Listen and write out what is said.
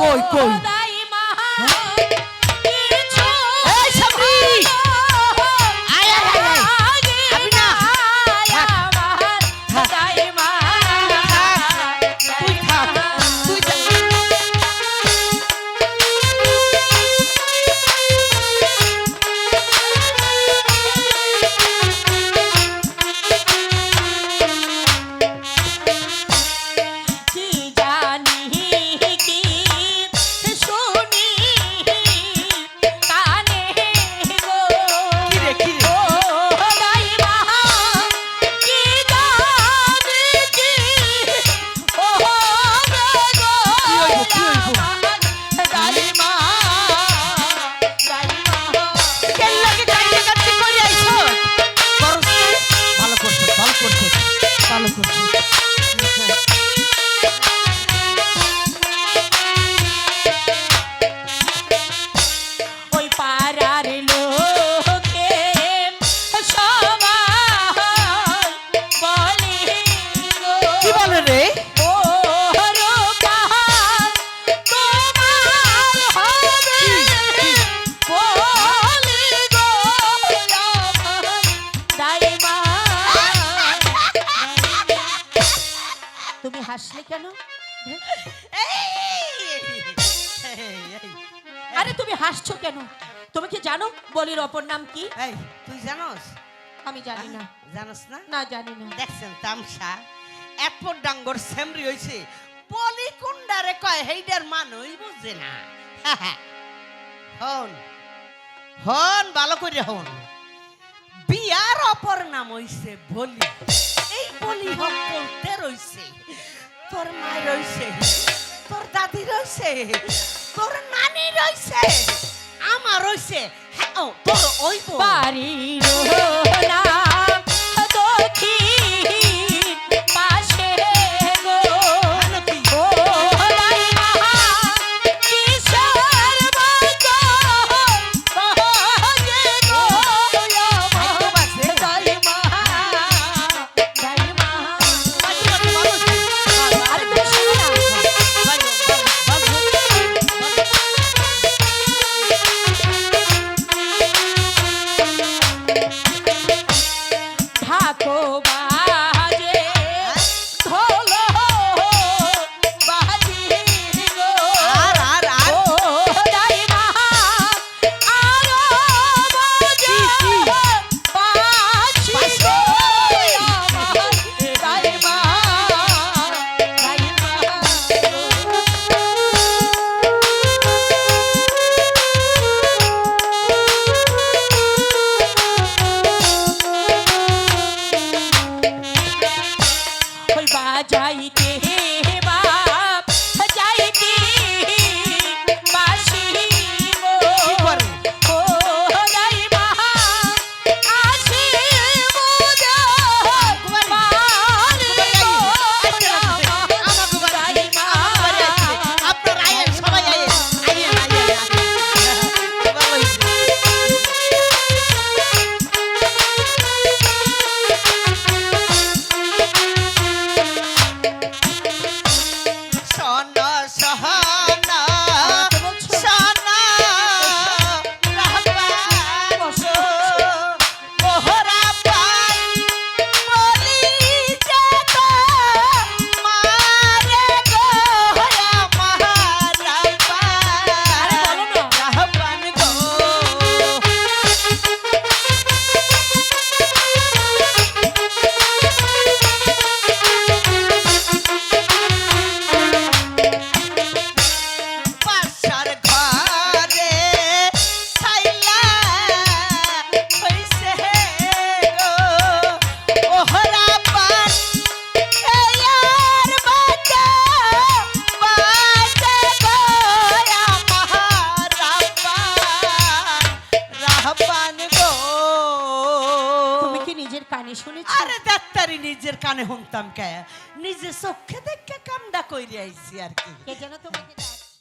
কই কই? তুমি হাসলে কেন? আরে তুমি হাসছো কেন? তুমি কি জানো বলির অপর নাম কি? তুই জানোস? আমি জানি না। জানোস না? না জানি না। দেখছেন তামসা এরপর ডাঙ্গর সেমরি হইছে। বলি কুন্ডারে কয় হেইডার মানুষ বুঝে না। হন হন ভালো করে হন। বিয়ার অপর নাম হইছে বলি এই বলি হক বলতে রইছে তোর মা রইছে তোর দাদি রইছে তোর নানি রইছে আমার রইছে হ্যাঁ তোর ওই বাড়ি নাম কি নিজের কানে শুনেছি আরে ডাক্তারি নিজের কানে হুনতাম কে নিজে চোখে দেখে কামডা কইরে আইছি আর কি কে যেন তোমাকে?